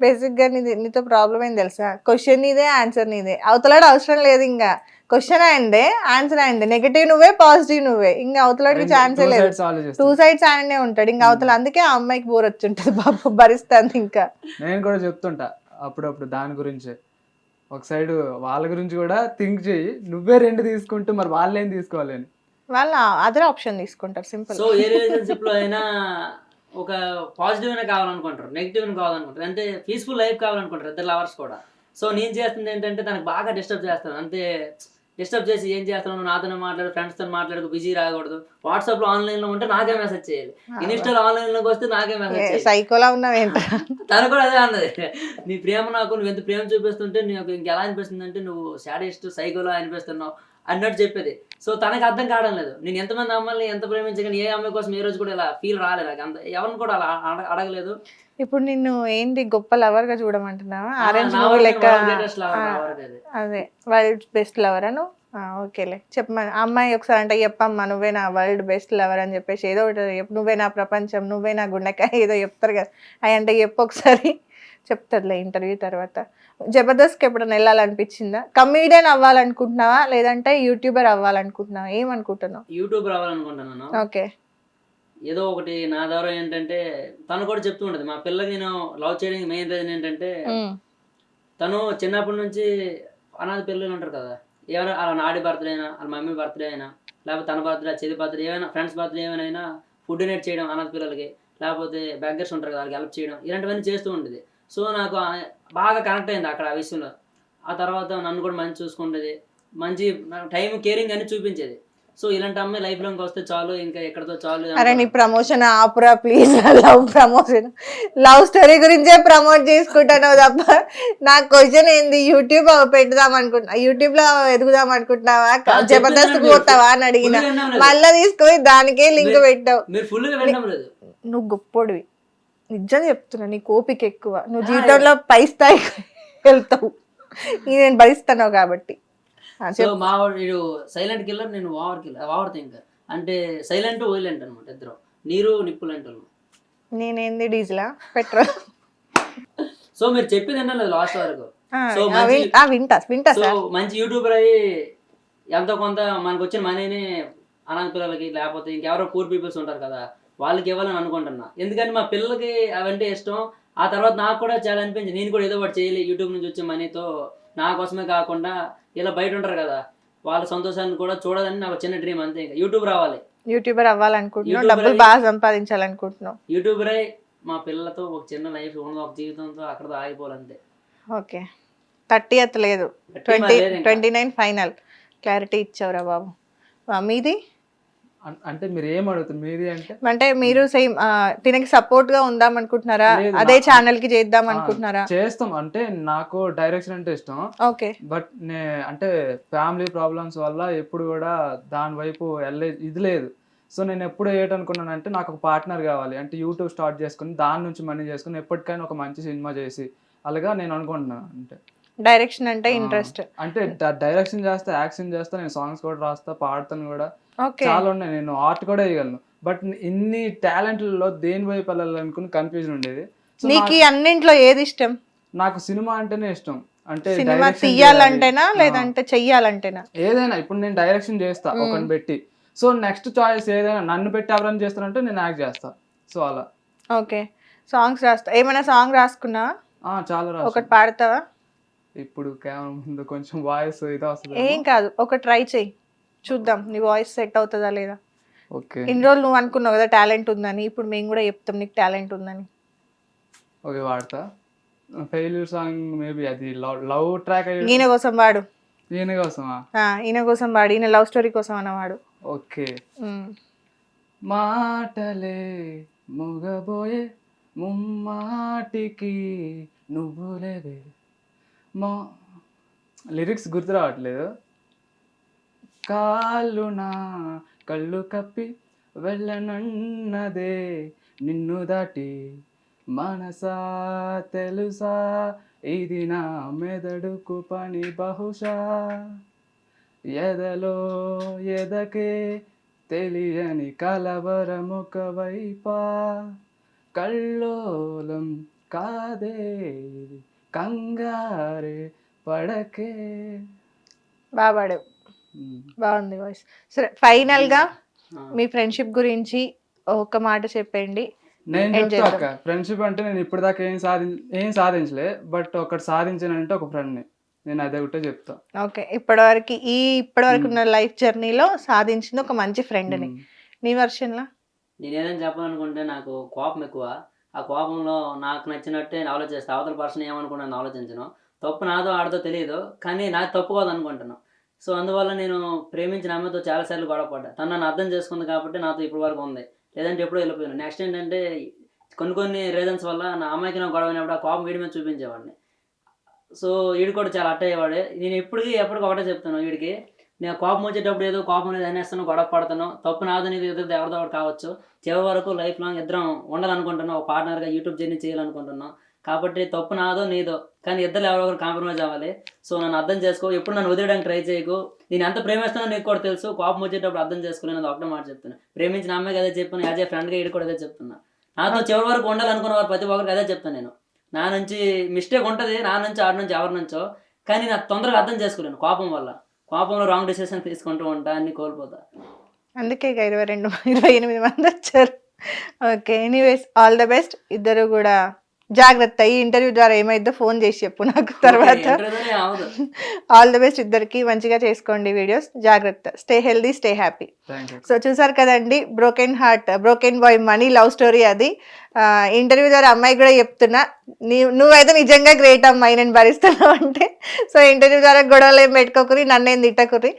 బేసిక్గా నీది నీతో ప్రాబ్లం ఏం తెలుసా? క్వశ్చన్ నీదే ఆన్సర్ నీదే. అవతలాడు అవసరం లేదు ఇంకా. క్వశ్చన్ అయిందే ఆన్సర్ అయింది నెగటివ్ నువ్వే పాజిటివ్ నువ్వే. ఇంకా అవతలాడికి ఛాన్సే లేదు. టూ సైడ్స్ ఆయననే ఉంటాడు. ఇంకా అవతల అందుకే ఆ అమ్మాయికి బోర్ వచ్చుంటది బాబు భరిస్తాను ఇంకా. నేను కూడా చెప్తుంటా. అప్పుడప్పుడు దాని గురించే. ఒక సైడ్ వాళ్ళ గురించి కూడా థింక్ చేయి. నువ్వే రెండు తీసుకుంటూ మరి వాళ్ళేం తీసుకోవాలి అని. వాళ్ళు అదర్ ఆప్షన్ తీసుకుంటారు. సింపుల్ సో ఏ రిలేషన్షిప్లో అయినా ఒక పాజిటివ్ అయినా కావాలనుకుంటారు నెగిటివ్ అయినా కావాలనుకుంటారు. అంటే పీస్ఫుల్ లైఫ్ కావాలనుకుంటారు ఇద్దరు లవర్స్ కూడా. సో నేను చేస్తుంది ఏంటంటే తనకు బాగా డిస్టర్బ్ చేస్తాను. అంతే డిస్టర్బ్ చేసి ఏం నువ్వు నాతోనే మాట్లాడు ఫ్రెండ్స్తో మాట్లాడు బిజీ రాకూడదు. వాట్సాప్లో ఆన్లైన్లో ఉంటే నాకే మెసేజ్ చేయాలి. ఇన్స్టాలో ఆన్లైన్లోకి వస్తే నాకే మెసేజ్ సైకోలా ఉన్నావేంట తను కూడా అదే అన్నది. నీ ప్రేమ నాకు నువ్వు ఎంత ప్రేమ చూపిస్తుంటే నీకు ఇంకెలా అనిపిస్తుంది అంటే నువ్వు సాడెస్ట్ సైకోలా అనిపిస్తున్నావు. అన్నట్టు చెప్పేది. సో తనకి అర్థం కావడం లేదు. నేను ఎంతమంది అమ్మాయిని ఎంత ప్రేమించగానే ఏ అమ్మాయి కోసం ఏ రోజు కూడా ఇలా ఫీల్ రాలేదు నాకు. అంత ఎవరిని కూడా అలా అడ- అడగలేదు. ఇప్పుడు నిన్ను ఏంటి గొప్ప లవర్గా చూడమంటున్నావా? ఆరెంజ్ లెక్క? అది. వరల్డ్ బెస్ట్ లవర్ అను? ఓకేలే. చెప్పమని ఆ అమ్మాయి ఒకసారి అంటే చెప్పమ్మా నువ్వే నా వరల్డ్ బెస్ట్ లవర్ అని చెప్పేసి ఏదో ఒకటి చెప్పు. నువ్వే నా ప్రపంచం నువ్వే నా గుండెకాయ ఏదో చెప్తారు కదా. అవి అంటే చెప్పు ఒకసారి. చెప్తారులే ఇంటర్వ్యూ తర్వాత. జబర్దస్త్కి ఎప్పుడైనా వెళ్ళాలనిపించిందా? కమీడియన్ అవ్వాలనుకుంటున్నావా? లేదంటే యూట్యూబర్ అవ్వాలనుకుంటున్నావా? ఏమనుకుంటున్నావు? యూట్యూబ్ రావాలనుకుంటున్నాను ఓకే. ఏదో ఒకటి నా ద్వారా ఏంటంటే తను కూడా చెప్తూ ఉంటది. మా పిల్లకి నేను లవ్ చేయడానికి మెయిన్ రీజన్ ఏంటంటే తను చిన్నప్పటి నుంచి అనాథ పిల్లలు ఉంటారు కదా. ఏమైనా వాళ్ళ నాడి బర్త్డే అయినా వాళ్ళ మమ్మీ బర్త్డే అయినా లేకపోతే తన బర్త్డే చెల్లి బర్త్డే ఏమైనా ఫ్రెండ్స్ బర్త్డే ఏమైనా ఫుడ్ డొనేట్ చేయడం అనాథ పిల్లలకి లేకపోతే బెగ్గర్స్ ఉంటారు కదా వాళ్ళకి హెల్ప్ చేయడం ఇలాంటివన్నీ చేస్తూ ఉండేది సో నాకు బాగా కనెక్ట్ అయింది అక్కడ ఆ విషయంలో. ఆ తర్వాత నన్ను కూడా మంచి చూసుకుంటేది. మంచి టైం కేరింగ్ అని చూపించేది. సో ఇలాంటి అమ్మాయి లైఫ్లోకి వస్తే చాలు ఇంకా ఎక్కడితో చాలు అరే నీ promotion ఆపురా please love promotion love story గురించే ప్రమోట్ చేసుకుంటాను తప్ప నా క్వశ్చన్ ఏంది? యూట్యూబ్ పెట్టుదాం అనుకుంటున్నా. యూట్యూబ్లో ఎదుగుదాం అనుకుంటున్నావా? జబర్దస్త్. పోతావా అని అడిగిన. మళ్ళా తీసుకొని దానికే లింక్ పెట్టావు. నువ్వు గొప్పోడివి. నిజం చెప్తున్నా నీ ఓపిక ఎక్కువ. నువ్వు జీవితంలో పై స్థాయికి వెళ్తావు. ఇది నేను భరిస్తాను కాబట్టి. సో. మా వాడు సైలెంట్ కిల్లర్ నేను ఓవర్ కిల్లర్ ఓవర్ థింకర్ అంటే సైలెంట్ వైలెంట్ అనమాట ఇద్దరు. నీరు నిప్పులు అంటే నేనేంది డీజిలా? పెట్రోల్? సో మీరు చెప్పేది వినలేదు లాస్ట్ వరకు. సో వింటా వింటా సో మంచి యూట్యూబర్ అయ్యి ఎంతో కొంత మనకు వచ్చిన మనీని అనాథ పిల్లలకి లేకపోతే ఇంకెవరో పూర్ పీపుల్స్ ఉంటారు కదా వాళ్ళకి ఇవ్వాలని అనుకుంటున్నా. ఎందుకంటే మా పిల్లలకి అవంటే ఇష్టం. ఆ తర్వాత నాకు కూడా చాలా అనిపించింది. నేను కూడా ఏదో ఒకటి చేయాలి. యూట్యూబ్ నుంచి వచ్చే మనీతో నా కోసమే కాకుండా ఇలా బయట ఉంటారు కదా వాళ్ళ సంతోషాన్ని కూడా చూడాలని నాకు చిన్న డ్రీమ్ అంతే ఇంకా. యూట్యూబ్ రావాలి. యూట్యూబర్ అవ్వాలనుకుంటున్నావు యూట్యూబర్ డబ్బులు బాగా సంపాదించాలనుకుంటున్నావు యూట్యూబర్ మా పిల్లలతో ఒక చిన్న లైఫ్ ఒక జీవితంతో అక్కడ ఆగిపోవాలంతే. ఓకే. థర్టీ ఎత్ లేదు twenty. Twenty nine final. Clarity ఇచ్చావురా బాబు. మీది? అంటే మీరు ఏం అడుగుతుంది మీది అంటే? అంటే మీరు సేమ్ దీనికి సపోర్ట్గా ఉందాం అనుకుంటున్నారా అదే ఛానల్కి చేద్దాం అనుకుంటున్నారా చేస్తాం. అంటే నాకు డైరెక్షన్ అంటే ఇష్టం. ఓకే. బట్ నే అంటే ఫ్యామిలీ ప్రాబ్లమ్స్ వల్ల ఎప్పుడు కూడా దాని వైపు వెళ్ళే ఇది లేదు. సో నేను ఎప్పుడు ఏంటనుకున్నానంటే నాకు ఒక పార్ట్నర్ కావాలి. అంటే యూట్యూబ్ స్టార్ట్ చేసుకుని దాని నుంచి మనీ చేసుకుని ఎప్పటికైనా ఒక మంచి సినిమా చేసి అలాగా నేను అనుకుంటున్నాను. అంటే డైరెక్షన్ అంటే ఇంట్రెస్ట్. అంటే డైరెక్షన్ చేస్తా యాక్షన్ చేస్తా నేను సాంగ్స్ కూడా రాస్తా పాడతాను కూడా. చాలా ఉన్నాయి నేను ఆర్ట్ కూడా వేయగలను. బట్ ఇన్ని టాలెంట్లలో దేని వైపు వెళ్ళాలనుకుని కన్ఫ్యూజన్ ఉండేది. నీకు అన్నింట్లో ఏది ఇష్టం? నాకు సినిమా అంటేనే ఇష్టం. అంటే సినిమా తీయాలంటేనా. లేదంటే చెయ్యాలంటేనా? ఏదైనా ఇప్పుడు నేను డైరెక్షన్ చేస్తా ఒకరిని పెట్టి. సో నెక్స్ట్ చాయిస్ ఏదైనా నన్ను పెట్టి ఎవరైనా చేస్తారంటే నేను యాక్ట్ చేస్తా. సో అలా. ఓకే. సాంగ్స్ రాస్తా. ఏమైనా సాంగ్ రాసుకున్నావా? ఆ, చాలా ఒకటి పాడతావా? ఇప్పుడు ముందు కొంచెం వాయిస్ ఇది వస్తుంది ఏం కాదు ఒక ట్రై చెయ్యి. చూద్దాం నీ వాయిస్ సెట్ అవుతుందా లేదా? ఓకే. ఇన్ని రోజులు నువ్వు అనుకున్నావు కదా టాలెంట్ ఉందని ఇప్పుడు మేము కూడా చెప్తాం నీకు టాలెంట్ ఉందని. ఓకే వాడతా. ఫెయిల్యూర్ సాంగ్ మేబీ అది లవ్ లవ్ ట్రాక్ ఈయన కోసం వాడు. ఈయన కోసమా? ఈయన కోసం వాడు ఈయన లవ్ స్టోరీ కోసం అన్నవాడు ఓకే. మాటలే మొగబోయే ముమ్మాటికి నువ్వులేవే మా లిరిక్స్ గుర్తు రావట్లేదు. కాళ్ళు నా కళ్ళు కప్పి వెళ్ళనన్నదే నిన్ను దాటి మనసా తెలుసా? ఇది నా మెదడుకు పని బహుశా? ఎదలో ఎదకే తెలియని కలవరముక వైపా కల్లోలం కాదే కంగారే పడకే. బాగా పాడావు ఉమ్. బాగుంది వాయిస్. సరే ఫైనల్గా. మీ ఫ్రెండ్షిప్ గురించి ఒక మాట చెప్పండి. నేను ఏం చెప్తా ఫ్రెండ్షిప్ అంటే నేను ఇప్పటిదాకా ఏం సాధి ఏం సాధించలే బట్ ఒకటి సాధించానంటే ఒక ఫ్రెండ్ని. నేను అదే ఒకటే చెప్తా. ఓకే ఇప్పటివరకు ఈ ఇప్పటివరకు ఉన్న లైఫ్ జర్నీలో సాధించిన ఒక మంచి ఫ్రెండ్ని. నీ వర్షన్లో? నేనేదైనా చెప్పాలనుకుంటే నాకు కోపం ఎక్కువ. ఆ కోపంలో నాకు నచ్చినట్టే నేను అవతల పర్సన్ ఏమనుకున్నాను ఆలోచించను. తప్పు నాదో ఆడదో తెలియదు కానీ నాకు తప్పు కాదు అనుకుంటున్నాను సో అందువల్ల నేను ప్రేమించిన అమ్మాయితో చాలాసార్లు గొడవపడ్డా తను నన్ను అర్థం చేసుకుంది కాబట్టి నాతో ఇప్పటి వరకు ఉంది. లేదంటే ఎప్పుడో వెళ్ళిపోయాను. నెక్స్ట్ ఏంటంటే కొన్ని కొన్ని రీజన్స్ వల్ల నా అమ్మాయికి నా గొడవ అయినప్పుడు ఆ కోపం వీడి మీద చూపించేవాడిని. సో వీడు కూడా చాలా అట్ట అయ్యేవాడు నేను ఎప్పటికీ ఎప్పటికీ ఒకటే చెప్తాను వీడికి. నేను కోపం వచ్చేటప్పుడు ఏదో కోపం అనేది అనేస్తాను గొడవ పడతాను. తప్పు నాది నీది ఏదో ఎవరిదో ఒకటి కావచ్చు. చివరి వరకు లైఫ్ లాంగ్ ఇద్దరం ఉండాలనుకుంటున్నాం ఒక పార్ట్నర్గా యూట్యూబ్ జర్నీ చేయాలనుకుంటున్నాం. కాబట్టి తప్పు నాదో నీదో కానీ ఇద్దరు ఎవరో ఒకరు కాంప్రమైజ్ అవ్వాలి. సో నన్ను అర్థం చేసుకో ఎప్పుడు నన్ను వదిలేయడానికి ట్రై చేయకు. నేను ఎంత ప్రేమిస్తానో నీకు కూడా తెలుసు. కోపం వచ్చేటప్పుడు అర్థం చేసుకోలేని ఒకటే మాట చెప్తున్నా. ప్రేమించిన అమ్మాయికి అదే చెప్పాను యాజ్ ఏ ఫ్రెండ్గా ఇటు కూడా అదే చెప్తున్నా. నాతో చివరి వరకు ఉండాలనుకున్న వారు ప్రతి ఒక్కరికి అదే చెప్తాను నేను. నా నుంచి మిస్టేక్ ఉంటుంది నా నుంచి ఆడి నుంచి ఎవరి నుంచో కానీ నాకు తొందరగా అర్థం చేసుకోలేను కోపం వల్ల. కోపంలో రాంగ్ డిసిషన్ తీసుకుంటూ ఉంటా అన్ని కోల్పోతా. అందుకే ఇక ఇరవై రెండు ఇరవై ఎనిమిది మంది వచ్చారు. Okay anyways all the best ఇద్దరు కూడా జాగ్రత్త ఈ ఇంటర్వ్యూ ద్వారా ఏమైందో ఫోన్ చేసి చెప్పు నాకు తర్వాత. ఆల్ ద బెస్ట్ ఇద్దరికి మంచిగా చేసుకోండి వీడియోస్. జాగ్రత్త. Stay healthy stay happy so చూసారు కదండి broken heart broken boy money love story అది. ఇంటర్వ్యూ ద్వారా అమ్మాయి కూడా చెప్తున్నా నీ నువ్వైతే నిజంగా గ్రేట్ అమ్మాయి నేను భరిస్తున్నావు అంటే. సో ఇంటర్వ్యూ ద్వారా గొడవలు ఏం పెట్టుకోకురి నన్నేం తిట్టకురి.